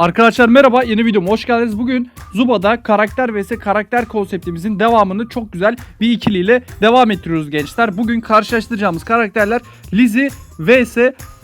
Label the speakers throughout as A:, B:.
A: Arkadaşlar merhaba yeni videoma hoş geldiniz. Bugün Zuba'da karakter vs karakter konseptimizin devamını çok güzel bir ikiliyle devam ettiriyoruz gençler. Bugün karşılaştıracağımız karakterler Lizzie vs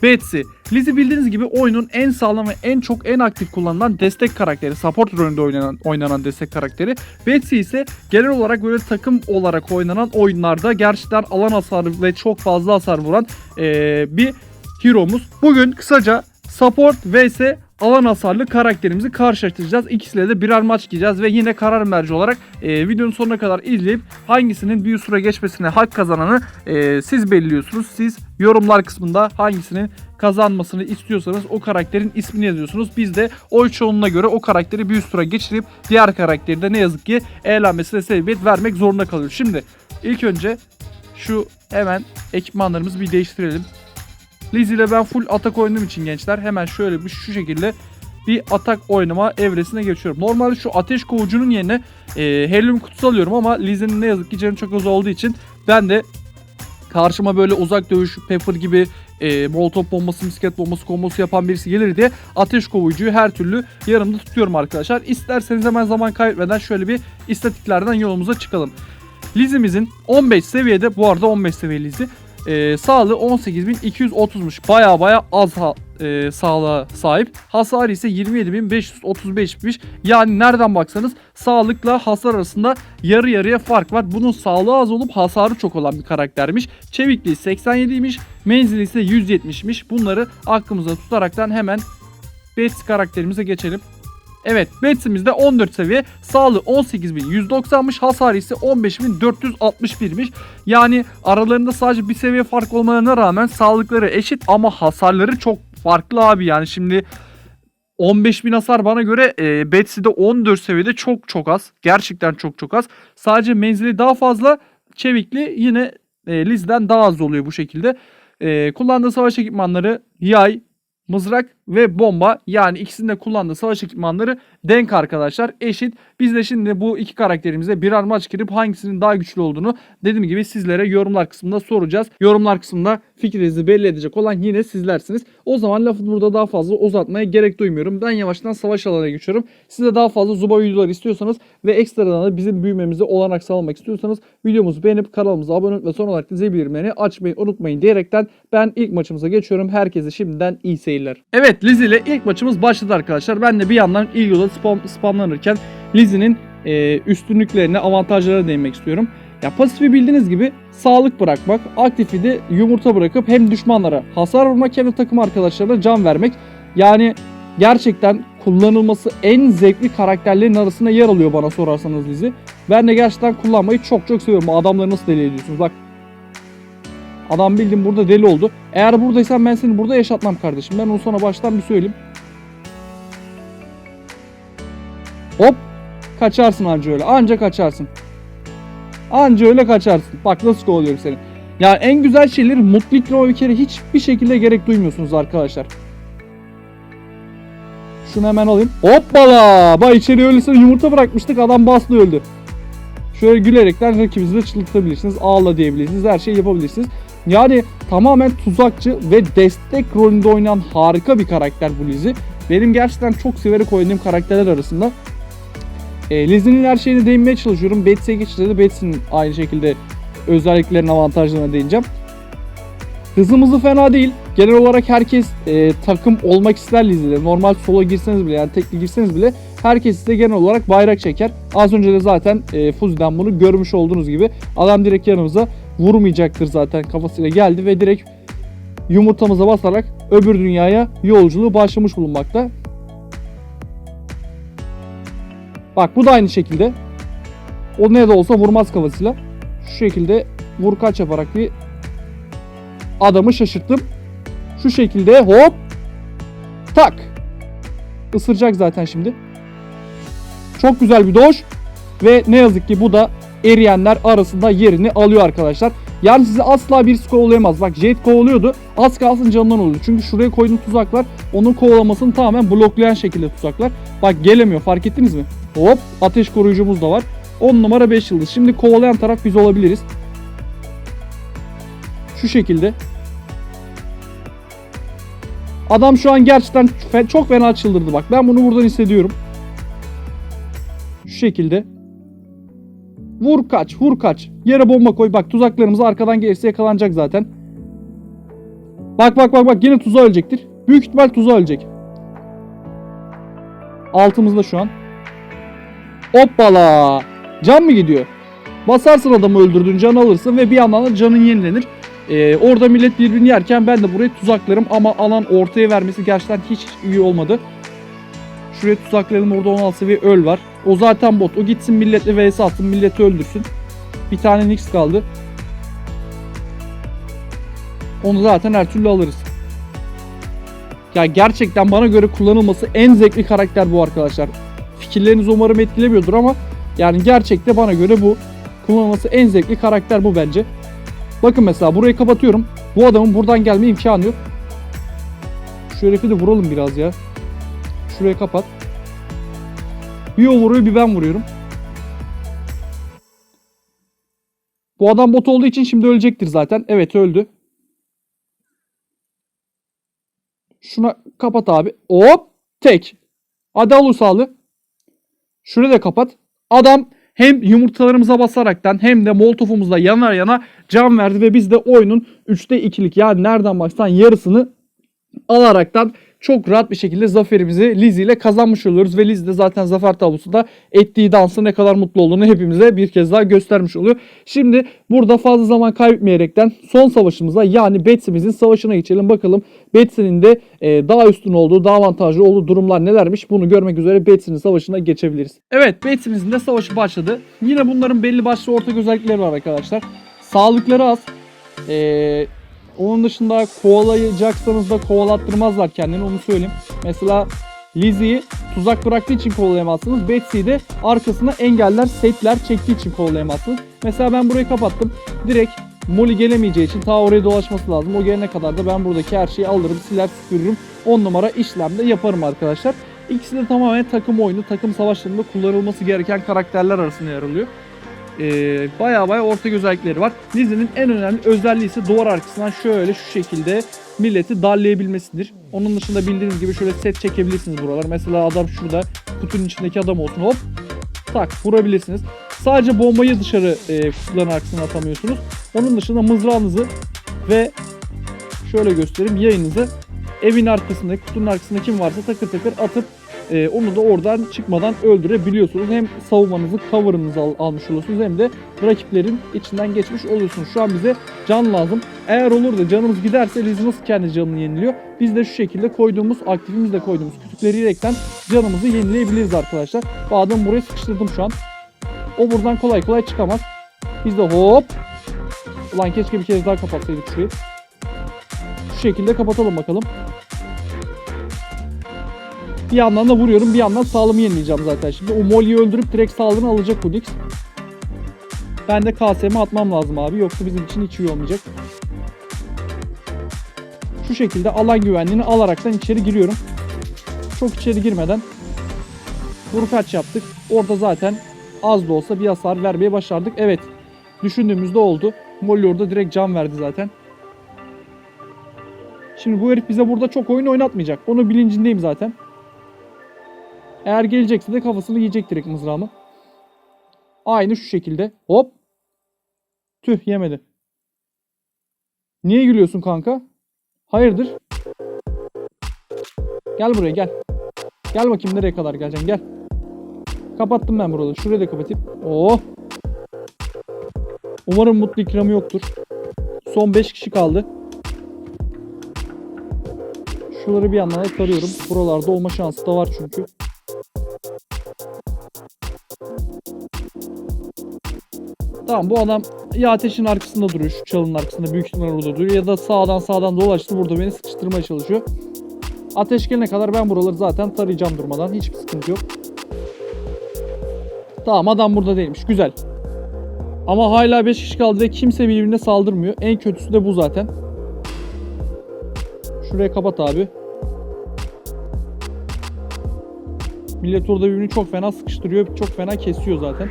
A: Betsy. Lizzie bildiğiniz gibi oyunun en sağlam ve en çok en aktif kullanılan destek karakteri. Support rolünde oynanan, oynanan destek karakteri. Betsy ise genel olarak böyle takım olarak oynanan oyunlarda gerçekten alan hasarı ve çok fazla hasar vuran eee, bir hero'muz. Bugün kısaca support vs alan hasarlı karakterimizi karşılaştıracağız. İkisiyle de birer maç gideceğiz ve yine karar merci olarak e, videonun sonuna kadar izleyip hangisinin bir süre geçmesine hak kazananı e, siz belirliyorsunuz. Siz yorumlar kısmında hangisinin kazanmasını istiyorsanız o karakterin ismini yazıyorsunuz. Biz de oy çoğunluğuna göre o karakteri bir üst tura geçirip diğer karakteri de ne yazık ki eğlenmesine sebebiyet vermek zorunda kalıyoruz. Şimdi ilk önce şu hemen ekipmanlarımızı bir değiştirelim. Liz ile ben full atak oynadığım için gençler hemen şöyle bir şu şekilde bir atak oynama evresine geçiyorum. Normalde şu ateş kovucunun yerine e, helyum kutusu alıyorum ama Liz'in ne yazık ki canı çok az olduğu için ben de karşıma böyle uzak dövüş Pepper gibi e, molotof bombası, misket bombası kombosu yapan birisi gelir diye ateş kovucuyu her türlü yanımda tutuyorum arkadaşlar. İsterseniz hemen zaman kaybetmeden şöyle bir istatiklerden yolumuza çıkalım. Liz'imizin 15 seviyede bu arada 15 seviye Liz'i e, sağlığı 18.230'muş. Baya baya az ha, e, sağlığa sahip. Hasarı ise 27.535'miş. Yani nereden baksanız sağlıkla hasar arasında yarı yarıya fark var. Bunun sağlığı az olup hasarı çok olan bir karaktermiş. Çevikliği 87'ymiş. Menzili ise 170'miş. Bunları aklımıza tutaraktan hemen Betsy karakterimize geçelim. Evet Betsy'miz de 14 seviye. Sağlığı 18.190'mış. Hasarı ise 15.461'miş. Yani aralarında sadece bir seviye fark olmalarına rağmen sağlıkları eşit ama hasarları çok farklı abi. Yani şimdi 15.000 hasar bana göre e, Betsy'de 14 seviyede çok çok az. Gerçekten çok çok az. Sadece menzili daha fazla. Çevikli yine e, Liz'den daha az oluyor bu şekilde. E, kullandığı savaş ekipmanları yay, mızrak ve bomba yani ikisinin de kullandığı savaş ekipmanları denk arkadaşlar eşit. Biz de şimdi bu iki karakterimize birer maç girip hangisinin daha güçlü olduğunu dediğim gibi sizlere yorumlar kısmında soracağız. Yorumlar kısmında fikrinizi belli edecek olan yine sizlersiniz. O zaman lafı burada daha fazla uzatmaya gerek duymuyorum. Ben yavaştan savaş alanına geçiyorum. Size daha fazla Zuba videoları istiyorsanız ve ekstradan da bizim büyümemize olanak sağlamak istiyorsanız videomuzu beğenip kanalımıza abone ve son olarak da zil bildirimlerini açmayı unutmayın diyerekten ben ilk maçımıza geçiyorum. Herkese şimdiden iyi seyirler. Evet Liz ile ilk maçımız başladı arkadaşlar. Ben de bir yandan ilk yolda spam, spamlanırken Lizzie'nin e, üstünlüklerine, avantajlarına değinmek istiyorum. Ya pasifi bildiğiniz gibi sağlık bırakmak, aktifi de yumurta bırakıp hem düşmanlara hasar vurmak hem de takım arkadaşlarına can vermek. Yani gerçekten kullanılması en zevkli karakterlerin arasında yer alıyor bana sorarsanız Lizzie. Ben de gerçekten kullanmayı çok çok seviyorum. Adamları nasıl deli ediyorsunuz bak. Adam bildim burada deli oldu. Eğer buradaysan ben seni burada yaşatmam kardeşim. Ben onu sana baştan bir söyleyeyim. Hop. Kaçarsın anca öyle. Anca kaçarsın. Anca öyle kaçarsın. Bak nasıl kovalıyorum seni. Yani en güzel şeyleri mutlu ikna bir kere hiçbir şekilde gerek duymuyorsunuz arkadaşlar. Şunu hemen alayım. Hoppala! Bak içeri öylesine yumurta bırakmıştık adam bastı öldü. Şöyle gülerekten rakibinizi de çıldırtabilirsiniz. Ağla diyebilirsiniz. Her şeyi yapabilirsiniz. Yani tamamen tuzakçı ve destek rolünde oynayan harika bir karakter bu Lizzie. Benim gerçekten çok severek oynadığım karakterler arasında. E, Lizzie'nin her şeyine değinmeye çalışıyorum. Betsy'ye geçişte de Betsy'nin aynı şekilde özelliklerinin avantajlarına değineceğim. Hızımızı fena değil. Genel olarak herkes e, takım olmak ister Lizzie'de. Normal solo girseniz bile yani tekli girseniz bile herkes size genel olarak bayrak çeker. Az önce de zaten e, Fuzi'den bunu görmüş olduğunuz gibi adam direkt yanımıza vurmayacaktır zaten kafasıyla geldi ve direkt yumurtamıza basarak öbür dünyaya yolculuğu başlamış bulunmakta. Bak bu da aynı şekilde. O ne de olsa vurmaz kafasıyla. Şu şekilde vur kaç yaparak bir adamı şaşırttım. Şu şekilde hop tak. Isıracak zaten şimdi. Çok güzel bir doş. Ve ne yazık ki bu da eriyenler arasında yerini alıyor arkadaşlar. Yani sizi asla birisi kovalayamaz. Bak Jet kovalıyordu. Az kalsın canından oldu. Çünkü şuraya koyduğum tuzaklar onun kovalamasını tamamen bloklayan şekilde tuzaklar. Bak gelemiyor fark ettiniz mi? Hop ateş koruyucumuz da var. 10 numara 5 yıldız. Şimdi kovalayan taraf biz olabiliriz. Şu şekilde. Adam şu an gerçekten çok fena çıldırdı bak. Ben bunu buradan hissediyorum. Şu şekilde. Vur kaç, vur kaç. Yere bomba koy. Bak tuzaklarımız arkadan gelirse yakalanacak zaten. Bak bak bak bak yine tuzağa ölecektir. Büyük ihtimal tuzağa ölecek. Altımızda şu an. Hoppala. Can mı gidiyor? Basarsın adamı öldürdün can alırsın ve bir yandan da canın yenilenir. Ee, orada millet birbirini yerken ben de buraya tuzaklarım ama alan ortaya vermesi gerçekten hiç iyi olmadı. Şuraya tuzaklarım orada 16 seviye öl var. O zaten bot. O gitsin milletle vs atsın milleti öldürsün. Bir tane Nix kaldı. Onu zaten her türlü alırız. Ya gerçekten bana göre kullanılması en zevkli karakter bu arkadaşlar. Fikirlerinizi umarım etkilemiyordur ama yani gerçekte bana göre bu. Kullanılması en zevkli karakter bu bence. Bakın mesela burayı kapatıyorum. Bu adamın buradan gelme imkanı yok. Şu herifi de vuralım biraz ya. Şurayı kapat. Bir o vuruyor bir ben vuruyorum. Bu adam bot olduğu için şimdi ölecektir zaten. Evet öldü. Şuna kapat abi. Hop. Tek. Hadi al sağlı. Şurayı da kapat. Adam hem yumurtalarımıza basaraktan hem de molotofumuzla yanar yana can verdi ve biz de oyunun 3'te 2'lik yani nereden baksan yarısını alaraktan çok rahat bir şekilde zaferimizi Lizzie ile kazanmış oluyoruz ve Lizzie de zaten zafer tablosunda ettiği dansı ne kadar mutlu olduğunu hepimize bir kez daha göstermiş oluyor. Şimdi burada fazla zaman kaybetmeyerekten son savaşımıza yani Betsy'mizin savaşına geçelim bakalım Betsy'nin de e, daha üstün olduğu, daha avantajlı olduğu durumlar nelermiş bunu görmek üzere Betsy'nin savaşına geçebiliriz. Evet Betsy'mizin de savaşı başladı. Yine bunların belli başlı ortak özellikleri var arkadaşlar. Sağlıkları az. Eee onun dışında kovalayacaksanız da kovalattırmazlar kendini onu söyleyeyim. Mesela Lizzie'yi tuzak bıraktığı için kovalayamazsınız. Betsy'yi de arkasına engeller, setler çektiği için kovalayamazsınız. Mesela ben burayı kapattım. Direkt Molly gelemeyeceği için ta oraya dolaşması lazım. O gelene kadar da ben buradaki her şeyi alırım, siler süpürürüm. 10 numara işlemde yaparım arkadaşlar. İkisi de tamamen takım oyunu, takım savaşlarında kullanılması gereken karakterler arasında yer alıyor e, baya baya ortak özellikleri var. Lizzie'nin en önemli özelliği ise duvar arkasından şöyle şu şekilde milleti darlayabilmesidir. Onun dışında bildiğiniz gibi şöyle set çekebilirsiniz buralar. Mesela adam şurada kutunun içindeki adam olsun hop tak vurabilirsiniz. Sadece bombayı dışarı e, kutuların arkasına atamıyorsunuz. Onun dışında mızrağınızı ve şöyle göstereyim yayınızı evin arkasında kutunun arkasında kim varsa takır takır atıp e, onu da oradan çıkmadan öldürebiliyorsunuz. Hem savunmanızı, cover'ınızı al- almış oluyorsunuz hem de rakiplerin içinden geçmiş oluyorsunuz. Şu an bize can lazım. Eğer olur da canımız giderse Liz nasıl kendi canını yeniliyor? Biz de şu şekilde koyduğumuz, aktifimizde koyduğumuz kütükleri yiyerekten canımızı yenileyebiliriz arkadaşlar. Bu buraya sıkıştırdım şu an. O buradan kolay kolay çıkamaz. Biz de hop. Ulan keşke bir kez daha kapatsaydık şurayı. Şu şekilde kapatalım bakalım. Bir yandan da vuruyorum bir yandan sağlığımı yenileyeceğim zaten. Şimdi o Molly'yi öldürüp direkt sağlığını alacak Kudix. Ben de KSM atmam lazım abi yoksa bizim için hiç iyi olmayacak. Şu şekilde alan güvenliğini alaraktan içeri giriyorum. Çok içeri girmeden vur kaç yaptık. Orada zaten az da olsa bir hasar vermeye başardık. Evet düşündüğümüzde oldu. Molly orada direkt can verdi zaten. Şimdi bu herif bize burada çok oyun oynatmayacak. Onu bilincindeyim zaten. Eğer gelecekse de kafasını yiyecek direkt mızrağımı. Aynı şu şekilde. Hop. Tüh yemedi. Niye gülüyorsun kanka? Hayırdır? Gel buraya gel. Gel bakayım nereye kadar geleceksin gel. Kapattım ben buraları. Şurayı da kapatayım. Oh. Umarım mutlu ikramı yoktur. Son 5 kişi kaldı. Şuraları bir yandan da tarıyorum. Buralarda olma şansı da var çünkü. Tamam bu adam ya ateşin arkasında duruyor şu çalının arkasında büyük ihtimalle orada duruyor ya da sağdan sağdan dolaştı burada beni sıkıştırmaya çalışıyor. Ateş gelene kadar ben buraları zaten tarayacağım durmadan hiçbir sıkıntı yok. Tamam adam burada değilmiş güzel. Ama hala 5 kişi kaldı ve kimse birbirine saldırmıyor. En kötüsü de bu zaten. Şuraya kapat abi. Millet orada birbirini çok fena sıkıştırıyor. Çok fena kesiyor zaten.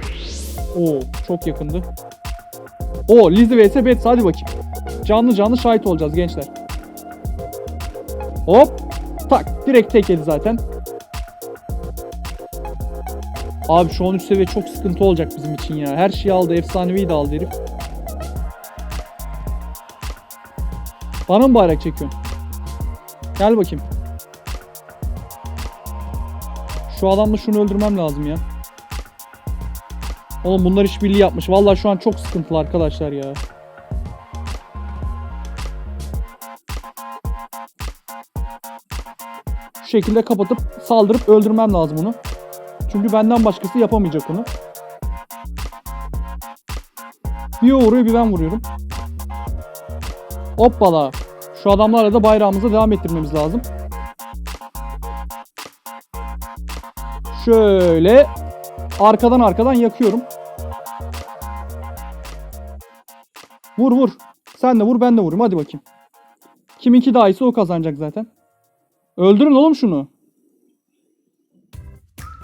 A: Oo çok yakındı. Oo Lizzie vs Bets hadi bakayım. Canlı canlı şahit olacağız gençler. Hop. Tak direkt tek yedi zaten. Abi şu an üst seviye çok sıkıntı olacak bizim için ya. Her şeyi aldı. Efsanevi de aldı herif. Bana mı bayrak çekiyorsun? Gel bakayım. Şu adamla şunu öldürmem lazım ya. Oğlum bunlar işbirliği yapmış. Vallahi şu an çok sıkıntılı arkadaşlar ya. Şu şekilde kapatıp saldırıp öldürmem lazım onu. Çünkü benden başkası yapamayacak onu. Bir o vuruyor bir ben vuruyorum. Hoppala. Şu adamlarla da bayrağımıza devam ettirmemiz lazım. Şöyle arkadan arkadan yakıyorum. Vur vur. Sen de vur ben de vurayım hadi bakayım. Kiminki daha iyisi o kazanacak zaten. Öldürün oğlum şunu.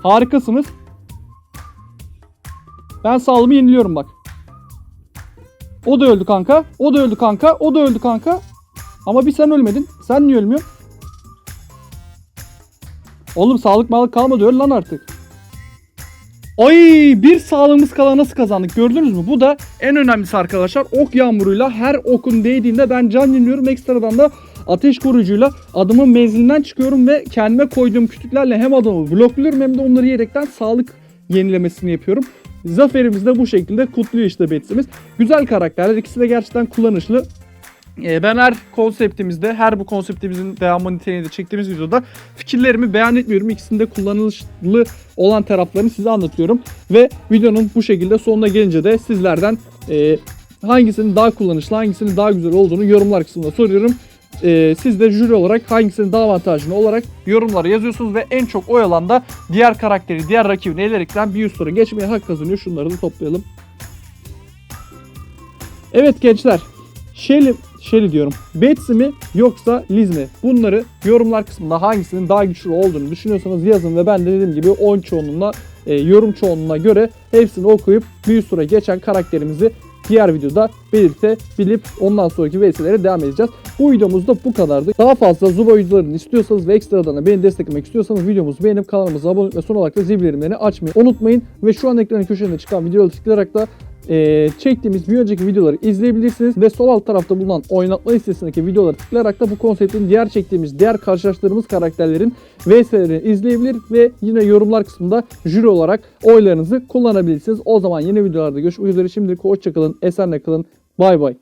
A: Harikasınız. Ben sağlımı yeniliyorum bak. O da öldü kanka. O da öldü kanka. O da öldü kanka. Ama bir sen ölmedin. Sen niye ölmüyorsun? Oğlum sağlık malık kalmadı öl lan artık. Ay bir sağlığımız kala nasıl kazandık gördünüz mü? Bu da en önemlisi arkadaşlar ok yağmuruyla her okun değdiğinde ben can yeniliyorum. Ekstradan da ateş koruyucuyla adımın menzilinden çıkıyorum ve kendime koyduğum kütüklerle hem adamı blokluyorum hem de onları yerekten sağlık yenilemesini yapıyorum. Zaferimiz de bu şekilde kutluyor işte Betsimiz. Güzel karakterler ikisi de gerçekten kullanışlı. Ee, ben her konseptimizde, her bu konseptimizin devamı niteliğinde çektiğimiz videoda fikirlerimi beyan etmiyorum. İkisinde kullanışlı olan taraflarını size anlatıyorum. Ve videonun bu şekilde sonuna gelince de sizlerden e, hangisinin daha kullanışlı, hangisinin daha güzel olduğunu yorumlar kısmında soruyorum. E, siz de jüri olarak hangisinin daha avantajlı olarak yorumlara yazıyorsunuz ve en çok oy alan da diğer karakteri, diğer rakibini elerekten bir üst tura geçmeye hak kazanıyor. Şunları da toplayalım. Evet gençler. Shelly, Shelly diyorum. Betsy mi yoksa Liz mi? Bunları yorumlar kısmında hangisinin daha güçlü olduğunu düşünüyorsanız yazın ve ben de dediğim gibi oyun çoğunluğuna, e, yorum çoğunluğuna göre hepsini okuyup bir tura geçen karakterimizi diğer videoda belirtebilip ondan sonraki VS'lere devam edeceğiz. Bu videomuz da bu kadardı. Daha fazla Zuba videolarını istiyorsanız ve ekstradan da beni desteklemek istiyorsanız videomuzu beğenip kanalımıza abone olmayı ve son olarak da zil bildirimlerini açmayı unutmayın. Ve şu an ekranın köşesinde çıkan videoları tıklayarak da e, çektiğimiz bir önceki videoları izleyebilirsiniz ve sol alt tarafta bulunan oynatma listesindeki videoları tıklayarak da bu konseptin diğer çektiğimiz, diğer karşılaştırdığımız karakterlerin VS'lerini izleyebilir ve yine yorumlar kısmında jüri olarak oylarınızı kullanabilirsiniz. O zaman yeni videolarda görüşmek üzere. Şimdilik hoşçakalın, esenle kalın, bay bay.